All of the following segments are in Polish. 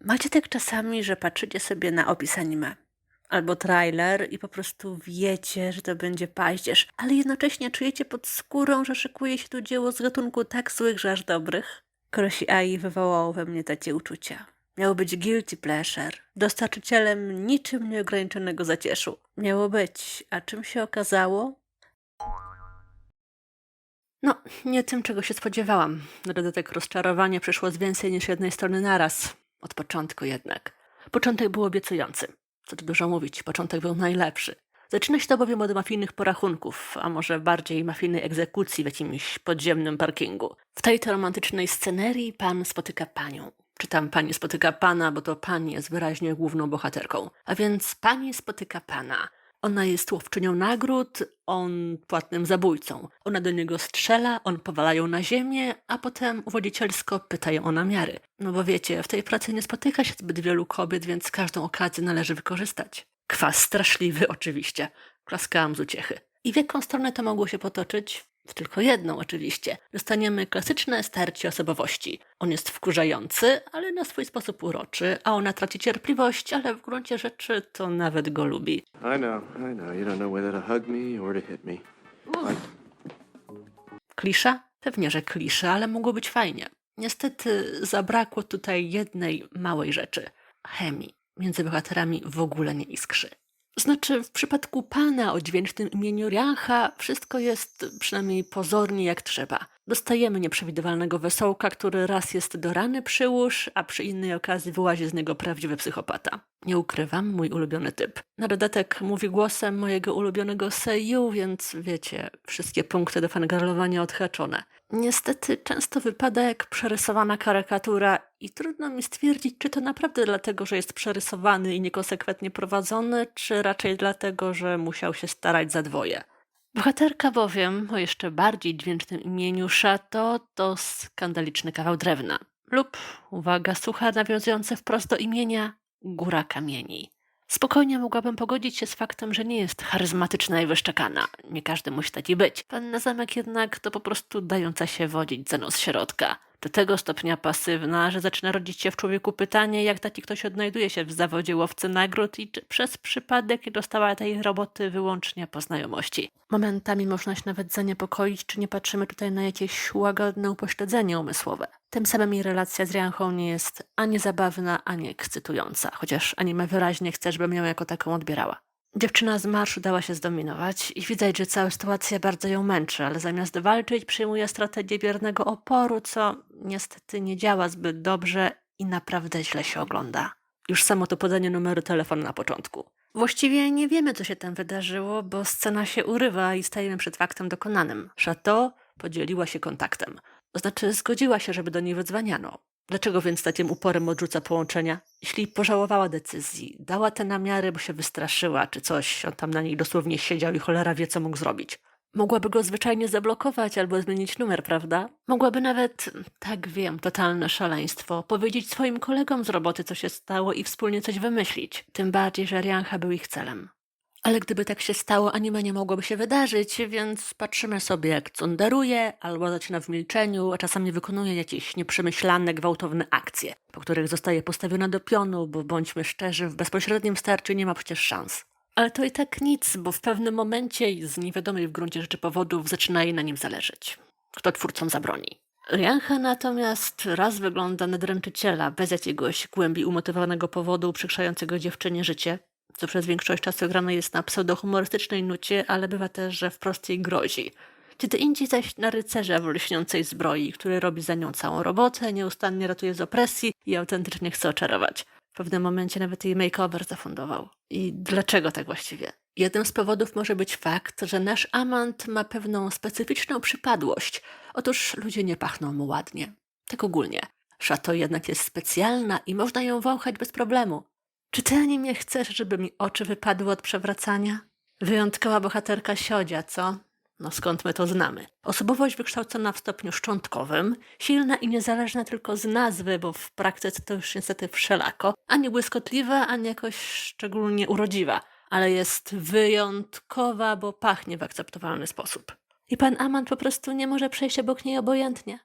Macie tak czasami, że patrzycie sobie na opis anime albo trailer i po prostu wiecie, że to będzie paździerz, ale jednocześnie czujecie pod skórą, że szykuje się tu dzieło z gatunku tak złych, że aż dobrych? Krosi Ai wywołało we mnie takie uczucia. Miało być guilty pleasure, dostarczycielem niczym nieograniczonego zacieszu. Miało być, a czym się okazało? No, nie tym, czego się spodziewałam. Na dodatek rozczarowanie przyszło z więcej niż jednej strony naraz. Od początku jednak. Początek był obiecujący. Co tu dużo mówić, początek był najlepszy. Zaczyna się to bowiem od mafijnych porachunków, a może bardziej mafijnej egzekucji w jakimś podziemnym parkingu. W tej to romantycznej scenerii pan spotyka panią. Czytam pani spotyka pana, bo to pani jest wyraźnie główną bohaterką. A więc pani spotyka pana. Ona jest łowczynią nagród, on płatnym zabójcą. Ona do niego strzela, on powala ją na ziemię, a potem uwodzicielsko pyta ją o namiary. No bo wiecie, w tej pracy nie spotyka się zbyt wielu kobiet, więc każdą okazję należy wykorzystać. Kwas straszliwy oczywiście. Klaskałam z uciechy. I w jaką stronę to mogło się potoczyć? W tylko jedną oczywiście. Dostaniemy klasyczne starcie osobowości. On jest wkurzający, ale na swój sposób uroczy, a ona traci cierpliwość, ale w gruncie rzeczy to nawet go lubi. I know, I know. You don't know whether to hug me or to hit me. Klisza? Pewnie, że klisza, ale mogło być fajnie. Niestety zabrakło tutaj jednej małej rzeczy. Chemii. Między bohaterami w ogóle nie iskrzy. Znaczy, w przypadku pana o dźwięcznym imieniu Riancha wszystko jest przynajmniej pozornie jak trzeba. Dostajemy nieprzewidywalnego wesołka, który raz jest do rany przyłóż, a przy innej okazji wyłazi z niego prawdziwy psychopata. Nie ukrywam, mój ulubiony typ. Na dodatek mówi głosem mojego ulubionego Seiyu, więc wiecie, wszystkie punkty do fangirlowania odhaczone. Niestety często wypada jak przerysowana karykatura i trudno mi stwierdzić, czy to naprawdę dlatego, że jest przerysowany i niekonsekwentnie prowadzony, czy raczej dlatego, że musiał się starać za dwoje. Bohaterka bowiem o jeszcze bardziej dźwięcznym imieniu Chateau to skandaliczny kawał drewna. Lub, uwaga, suchar nawiązujący wprost do imienia Góra Kamieni. Spokojnie mogłabym pogodzić się z faktem, że nie jest charyzmatyczna i wyszczekana. Nie każdy musi taki być. Panna Zamek jednak to po prostu dająca się wodzić za nos środka. Do tego stopnia pasywna, że zaczyna rodzić się w człowieku pytanie, jak taki ktoś odnajduje się w zawodzie łowcy nagród i czy przez przypadek dostała tej roboty wyłącznie po znajomości. Momentami można się nawet zaniepokoić, czy nie patrzymy tutaj na jakieś łagodne upośledzenie umysłowe. Tym samym jej relacja z Rianchą nie jest ani zabawna, ani ekscytująca, chociaż anime wyraźnie chce, żebym ją jako taką odbierała. Dziewczyna z marszu dała się zdominować i widać, że cała sytuacja bardzo ją męczy, ale zamiast walczyć przyjmuje strategię biernego oporu, co niestety nie działa zbyt dobrze i naprawdę źle się ogląda. Już samo to podanie numeru telefonu na początku. Właściwie nie wiemy, co się tam wydarzyło, bo scena się urywa i stajemy przed faktem dokonanym. Chateau podzieliła się kontaktem. To znaczy zgodziła się, żeby do niej wydzwaniano. Dlaczego więc takim uporem odrzuca połączenia? Jeśli pożałowała decyzji, dała te namiary, bo się wystraszyła, czy coś, on tam na niej dosłownie siedział i cholera wie, co mógł zrobić. Mogłaby go zwyczajnie zablokować albo zmienić numer, prawda? Mogłaby nawet, tak wiem, totalne szaleństwo, powiedzieć swoim kolegom z roboty, co się stało i wspólnie coś wymyślić. Tym bardziej, że Riancha był ich celem. Ale gdyby tak się stało, anime nie mogłoby się wydarzyć, więc patrzymy sobie, jak cunderuje, albo zaczyna w milczeniu, a czasami wykonuje jakieś nieprzemyślane, gwałtowne akcje, po których zostaje postawiona do pionu, bo bądźmy szczerzy, w bezpośrednim starciu nie ma przecież szans. Ale to i tak nic, bo w pewnym momencie z niewiadomej w gruncie rzeczy powodów zaczyna jej na nim zależeć. Kto twórcom zabroni? Riancha natomiast raz wygląda na dręczyciela, bez jakiegoś głębi umotywowanego powodu uprzykrzającego dziewczynie życie, co przez większość czasu grane jest na pseudohumorystycznej nucie, ale bywa też, że wprost jej grozi. Kiedy indziej zaś na rycerza w lśniącej zbroi, który robi za nią całą robotę, nieustannie ratuje z opresji i autentycznie chce oczarować. W pewnym momencie nawet jej makeover zafundował. I dlaczego tak właściwie? Jednym z powodów może być fakt, że nasz amant ma pewną specyficzną przypadłość. Otóż ludzie nie pachną mu ładnie. Tak ogólnie. Szato jednak jest specjalna i można ją wąchać bez problemu. Czy ty ani mnie chcesz, żeby mi oczy wypadły od przewracania? Wyjątkowa bohaterka Siodzia, co? No skąd my to znamy? Osobowość wykształcona w stopniu szczątkowym, silna i niezależna tylko z nazwy, bo w praktyce to już niestety wszelako, ani błyskotliwa, ani jakoś szczególnie urodziwa, ale jest wyjątkowa, bo pachnie w akceptowalny sposób. I pan Amant po prostu nie może przejść obok niej obojętnie.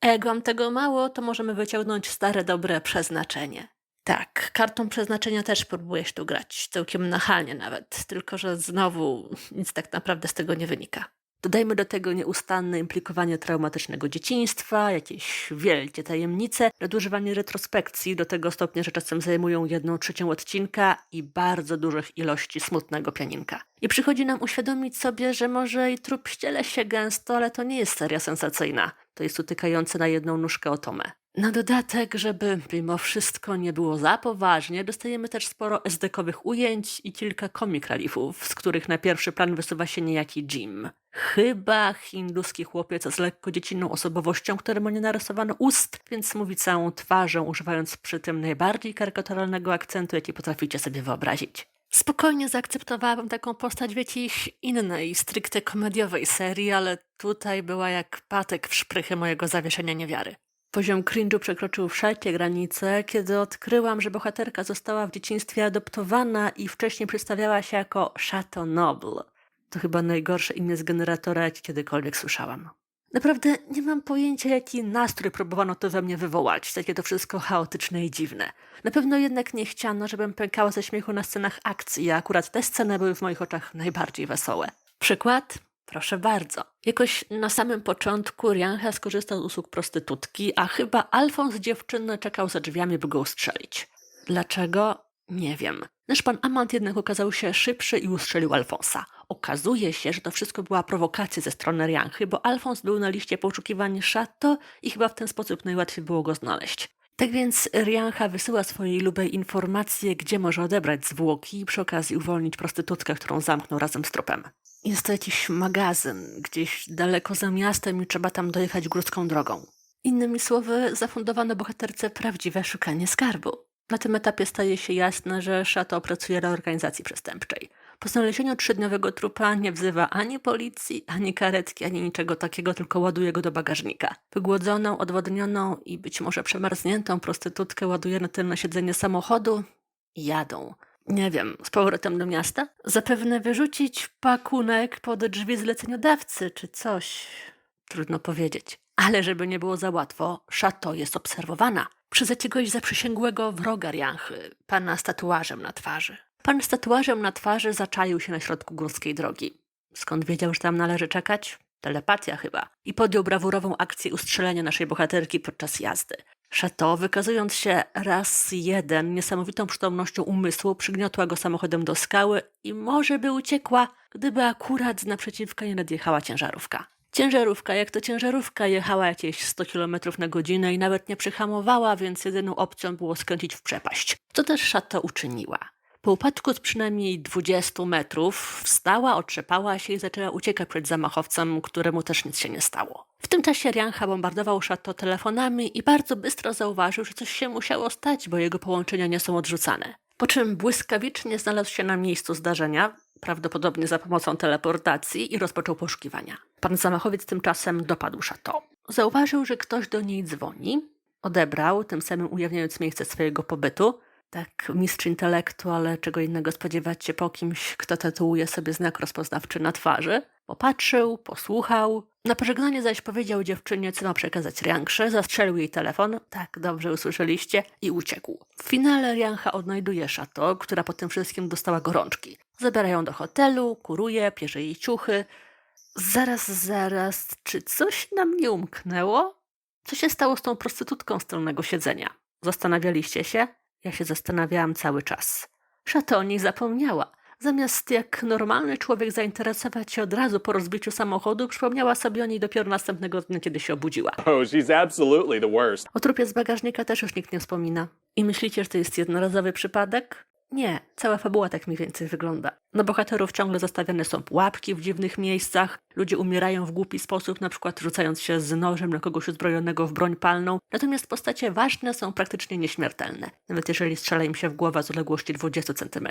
A jak wam tego mało, to możemy wyciągnąć stare dobre przeznaczenie. Tak, kartą przeznaczenia też próbuję się tu grać, całkiem nachalnie nawet, tylko że znowu nic tak naprawdę z tego nie wynika. Dodajmy do tego nieustanne implikowanie traumatycznego dzieciństwa, jakieś wielkie tajemnice, nadużywanie retrospekcji do tego stopnia, że czasem zajmują jedną trzecią odcinka i bardzo dużych ilości smutnego pianinka. I przychodzi nam uświadomić sobie, że może i trup ściele się gęsto, ale to nie jest seria sensacyjna. To jest utykające na jedną nóżkę o Tomę. Na dodatek, żeby mimo wszystko nie było za poważnie, dostajemy też sporo SD-kowych ujęć i kilka comic reliefów, z których na pierwszy plan wysuwa się niejaki Jim. Chyba hinduski chłopiec z lekko dziecinną osobowością, któremu nie narysowano ust, więc mówi całą twarzą, używając przy tym najbardziej karykaturalnego akcentu, jaki potraficie sobie wyobrazić. Spokojnie zaakceptowałabym taką postać w jakiejś innej, stricte komediowej serii, ale tutaj była jak patek w szprychy mojego zawieszenia niewiary. Poziom cringe'u przekroczył wszelkie granice, kiedy odkryłam, że bohaterka została w dzieciństwie adoptowana i wcześniej przedstawiała się jako Chateau Noble. To chyba najgorsze imię z generatora, jakie kiedykolwiek słyszałam. Naprawdę nie mam pojęcia, jaki nastrój próbowano to we mnie wywołać, takie to wszystko chaotyczne i dziwne. Na pewno jednak nie chciano, żebym pękała ze śmiechu na scenach akcji, a akurat te sceny były w moich oczach najbardziej wesołe. Przykład? Proszę bardzo. Jakoś na samym początku Rianha skorzystał z usług prostytutki, a chyba Alfons dziewczynę czekał za drzwiami, by go ustrzelić. Dlaczego? Nie wiem. Nasz pan Amant jednak okazał się szybszy i ustrzelił Alfonsa. Okazuje się, że to wszystko była prowokacja ze strony Rianchy, bo Alfons był na liście poszukiwań Chateau i chyba w ten sposób najłatwiej było go znaleźć. Tak więc Riancha wysyła swojej lubej informacje, gdzie może odebrać zwłoki i przy okazji uwolnić prostytutkę, którą zamknął razem z trupem. Jest to jakiś magazyn, gdzieś daleko za miastem i trzeba tam dojechać górską drogą. Innymi słowy, zafundowano bohaterce prawdziwe szukanie skarbu. Na tym etapie staje się jasne, że Szato pracuje dla organizacji przestępczej. Po znalezieniu trzydniowego trupa nie wzywa ani policji, ani karetki, ani niczego takiego, tylko ładuje go do bagażnika. Wygłodzoną, odwodnioną i być może przemarzniętą prostytutkę ładuje na tylne siedzenie samochodu i jadą. Nie wiem, z powrotem do miasta? Zapewne wyrzucić pakunek pod drzwi zleceniodawcy czy coś. Trudno powiedzieć. Ale żeby nie było za łatwo, szato jest obserwowana przez jakiegoś zaprzysięgłego wroga Rianchy, pana z tatuażem na twarzy. Pan z tatuażem na twarzy zaczaił się na środku górskiej drogi. Skąd wiedział, że tam należy czekać? Telepatia chyba. I podjął brawurową akcję ustrzelenia naszej bohaterki podczas jazdy. Chateau, wykazując się raz jeden niesamowitą przytomnością umysłu, przygniotła go samochodem do skały i może by uciekła, gdyby akurat z naprzeciwka nie nadjechała ciężarówka. Ciężarówka, jak to ciężarówka, jechała jakieś 100 km na godzinę i nawet nie przyhamowała, więc jedyną opcją było skręcić w przepaść. Co też Chateau uczyniła. Po upadku z przynajmniej 20 metrów wstała, otrzepała się i zaczęła uciekać przed zamachowcem, któremu też nic się nie stało. W tym czasie Riancha bombardował Chateau telefonami i bardzo bystro zauważył, że coś się musiało stać, bo jego połączenia nie są odrzucane. Po czym błyskawicznie znalazł się na miejscu zdarzenia, prawdopodobnie za pomocą teleportacji i rozpoczął poszukiwania. Pan zamachowiec tymczasem dopadł Chateau. Zauważył, że ktoś do niej dzwoni, odebrał, tym samym ujawniając miejsce swojego pobytu, tak, mistrz intelektu, ale czego innego spodziewać się po kimś, kto tatuuje sobie znak rozpoznawczy na twarzy. Popatrzył, posłuchał. Na pożegnanie zaś powiedział dziewczynie, co ma przekazać Riangsze, zastrzelił jej telefon, tak, dobrze usłyszeliście, i uciekł. W finale Riangcha odnajduje Szato, która po tym wszystkim dostała gorączki. Zabiera ją do hotelu, kuruje, pierze jej ciuchy. Zaraz, zaraz, czy coś nam nie umknęło? Co się stało z tą prostytutką z tylnego siedzenia? Zastanawialiście się? Ja się zastanawiałam cały czas. Szato o niej zapomniała. Zamiast jak normalny człowiek zainteresować się od razu po rozbiciu samochodu, przypomniała sobie o niej dopiero następnego dnia, kiedy się obudziła. Oh, she's absolutely the worst. O trupie z bagażnika też już nikt nie wspomina. I myślicie, że to jest jednorazowy przypadek? Nie, cała fabuła tak mniej więcej wygląda. Na bohaterów ciągle zastawiane są pułapki w dziwnych miejscach, ludzie umierają w głupi sposób, na przykład rzucając się z nożem na kogoś uzbrojonego w broń palną, natomiast postacie ważne są praktycznie nieśmiertelne, nawet jeżeli strzela im się w głowę z odległości 20 cm.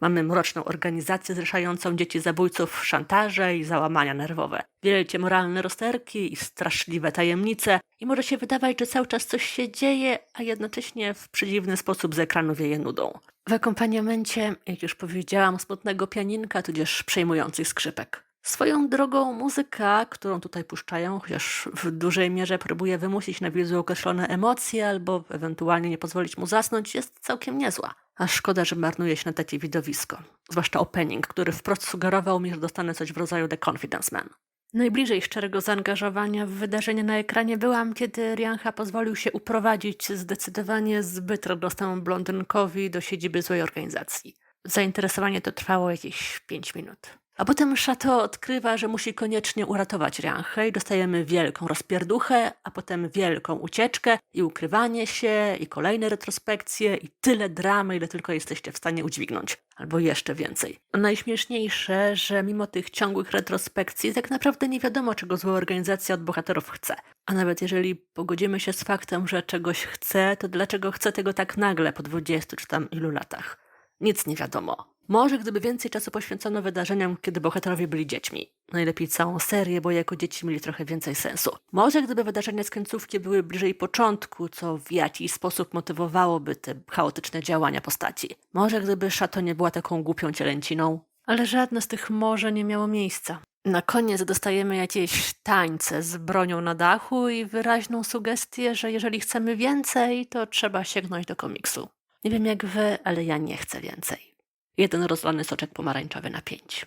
Mamy mroczną organizację zrzeszającą dzieci zabójców, szantaże i załamania nerwowe. Wielkie moralne rozterki i straszliwe tajemnice i może się wydawać, że cały czas coś się dzieje, a jednocześnie w przedziwny sposób z ekranu wieje nudą. W akompaniamencie, jak już powiedziałam, smutnego pianinka, tudzież przejmujących skrzypek. Swoją drogą muzyka, którą tutaj puszczają, chociaż w dużej mierze próbuje wymusić na widzu określone emocje albo ewentualnie nie pozwolić mu zasnąć, jest całkiem niezła. A szkoda, że marnuje się na takie widowisko. Zwłaszcza opening, który wprost sugerował mi, że dostanę coś w rodzaju The Confidence Man. Najbliżej szczerego zaangażowania w wydarzenie na ekranie byłam, kiedy Rianha pozwolił się uprowadzić zdecydowanie zbyt radosnemu blondynkowi do siedziby złej organizacji. Zainteresowanie to trwało jakieś pięć minut. A potem Szato odkrywa, że musi koniecznie uratować Rianchę i dostajemy wielką rozpierduchę, a potem wielką ucieczkę i ukrywanie się, i kolejne retrospekcje, i tyle dramy, ile tylko jesteście w stanie udźwignąć. Albo jeszcze więcej. A Najśmieszniejsze, że mimo tych ciągłych retrospekcji tak naprawdę nie wiadomo, czego zła organizacja od bohaterów chce. A nawet jeżeli pogodzimy się z faktem, że czegoś chce, to dlaczego chce tego tak nagle po 20 czy tam ilu latach? Nic nie wiadomo. Może gdyby więcej czasu poświęcono wydarzeniom, kiedy bohaterowie byli dziećmi. Najlepiej całą serię, bo jako dzieci mieli trochę więcej sensu. Może gdyby wydarzenia z końcówki były bliżej początku, co w jakiś sposób motywowałoby te chaotyczne działania postaci. Może gdyby Szato nie była taką głupią cielęciną. Ale żadne z tych może nie miało miejsca. Na koniec dostajemy jakieś tańce z bronią na dachu i wyraźną sugestię, że jeżeli chcemy więcej, to trzeba sięgnąć do komiksu. Nie wiem jak wy, ale ja nie chcę więcej. Jeden rozlany soczek pomarańczowy na pięć.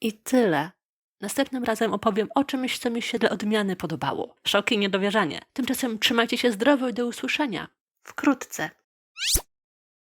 I tyle. Następnym razem opowiem o czymś, co mi się dla odmiany podobało. Szok i niedowierzanie. Tymczasem trzymajcie się zdrowo i do usłyszenia. Wkrótce.